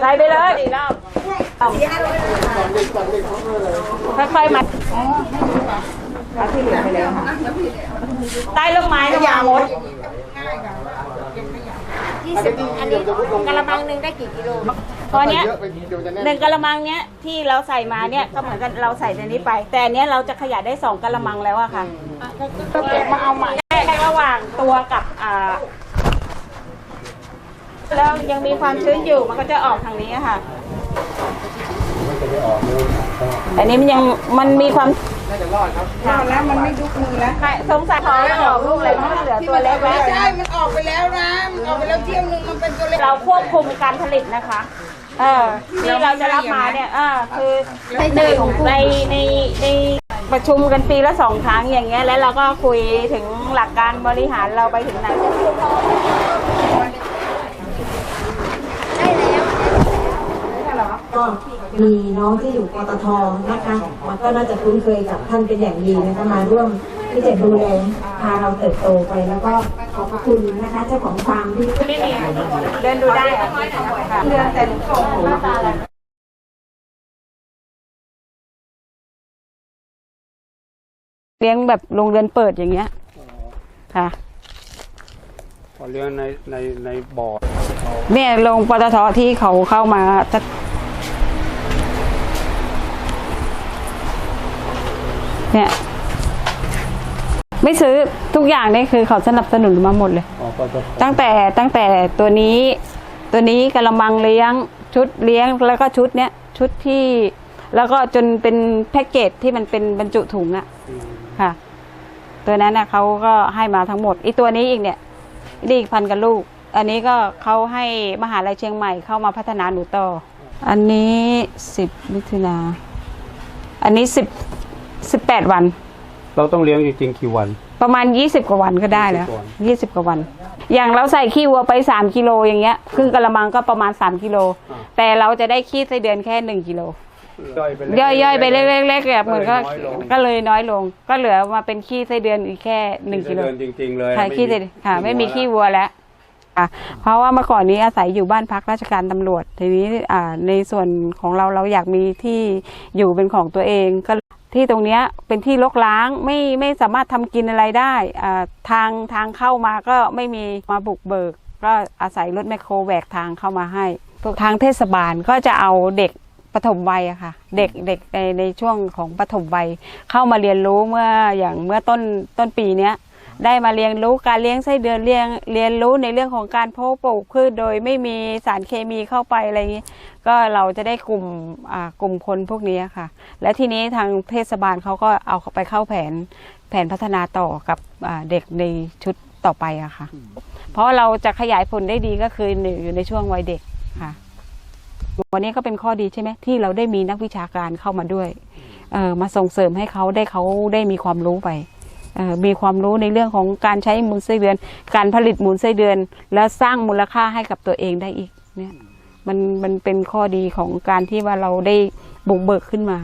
ใส่ไปเลยค่อยๆมาเอาที่เหลือไปเลยค่ะใต้ร่มไม้ระวังมดอันนี้กะละมังหนึ่งได้กี่กิโลตอนเนี้ยหนึ่งกะละมังเนี้ยที่เราใส่มาเนี่ยก็เหมือนกันเราใส่ในนี้ไป แต่เนี้ยเราจะขยายได้สองกะละมังแล้วอะค่ะก็เก็บมาเอาใหม่แค่ระหว่างตัวกับอ่า แล้วยังมีความชื้นอยู่มันก็จะออกทางนี้อะค่ะ อันนี้มันยังมันมีความน่าจะรอดครับรอดแล้วมันไม่ยุบมือแล้วใช่สงสัยพอแล้วออกลูกเลยเพราะมันเหลือตัวเล็กแล้วใช่มันออกไปแล้วนะมันออกไปแล้วเที่ยวนึงมันเป็นตัวเล็กเราควบคุมการผลิตนะคะเออที่เราจะรับมาเนี่ยเออคือหนึ่งในในในประชุมกันปีละสองครั้งอย่างเงี้ยแล้วเราก็คุยถึงหลักการบริหารเราไปถึงไหน ก็มีน้องที่อยู่ปตทนะคะมันก็น่าจะคุ้นเคยกับท่านเป็นอย่างดีนะคะมาร่วมที่จะดูแลพาเราเติบโตไปแล้วก็ขอบพระคุณนะคะเจ้าของฟาร์มที่ไม่มีเดินดูได้ค่ะเดินแต่ส่งหน้าตาอะไรเลี้ยงแบบโรงเรือนเปิดอย่างเงี้ยค่ะพอเลี้ยงในในในบ่อเนี่ยโรงปตทที่เขาเข้ามาจะ เนี่ยไม่ซื้อทุกอย่างนี่คือเขาสนับสนุนมาหมดเลย อ๋อก็จะตั้งแต่ตั้งแต่ตัวนี้ ตัวนี้กระมังเลี้ยงชุดเลี้ยงแล้วก็ชุดเนี้ยชุดที่ แล้วก็จนเป็นแพ็กเกจที่มันเป็นบรรจุถุงอะค่ะ ตัวนั้นนะเขาก็ให้มาทั้งหมดอีตัวนี้อีกเนี่ยนี่อีกพันกับลูก อันนี้ก็เขาให้มหาลัยเชียงใหม่เข้ามาพัฒนาหนูต่อ อันนี้สิบมิถุนาอันนี้สิบ สิบแปดวัน เราต้องเลี้ยงจริงๆกี่วัน ประมาณ 20 กว่าวันก็ได้แล้ว 20วัน20กว่าวัน อย่างเราใส่ขี้วัวไป 3 กิโลอย่างเงี้ย ครึ่งกะละมังก็ประมาณ 3 กิโลแต่เราจะได้ขี้ไส้เดือนแค่ 1 กิโล ย่อยไปเล็กย่อยๆไปเล็กๆๆแบบเหมือนก็ก็เลยน้อยลงก็เลยน้อยลง ก็เหลือมาเป็นขี้ไส้เดือนอีกแค่ 1 กิโลเดินจริง ๆ เลยค่ะไม่ขี้ไส้ค่ะ ไม่มีขี้วัวแล้วค่ะเพราะว่าเมื่อก่อนนี้อาศัยอยู่บ้านพักราชการตำรวจ ทีนี้อ่าในส่วนของเราเราอยากมีที่อยู่เป็นของตัวเองก็ ที่ตรงเนี้ยเป็นที่รกร้างไม่ไม่สามารถทำกินอะไรได้อ่าทางทางเข้ามาก็ไม่มีมาบุกเบิก ก็อาศัยรถแมคโครแหวกทางเข้ามาให้ทางเทศบาลก็จะเอาเด็กปฐมวัยอะค่ะ เด็กเด็กในในช่วงของปฐมวัยเข้ามาเรียนรู้เมื่ออย่างเมื่อต้นต้นปีเนี้ย ได้มาเรียนรู้การเลี้ยงไส้เดือนเรียนเรียนรู้ในเรื่องของการเพาะปลูกพืชโดยไม่มีสารเคมีเข้าไปอะไรอย่างนี้ ก็เราจะได้กลุ่มกลุ่มคนพวกนี้ค่ะ และทีนี้ทางเทศบาลเขาก็เอาไปเข้าแผนแผนพัฒนาต่อกับเด็กในชุดต่อไปอะค่ะ เพราะเราจะขยายผลได้ดีก็คืออยู่ในช่วงวัยเด็กค่ะวันนี้ก็เป็นข้อดีใช่ไหมที่เราได้มีนักวิชาการเข้ามาด้วยเออมาส่งเสริมให้เขาได้เขาได้มีความรู้ไป มีความรู้ในเรื่องของการใช้มูลไส้เดือน การผลิตมูลไส้เดือน แล้วสร้างมูลค่าให้กับตัวเองได้อีกเนี่ยมันมันเป็นข้อดีของการที่ว่าเราได้บุกเบิกขึ้นมา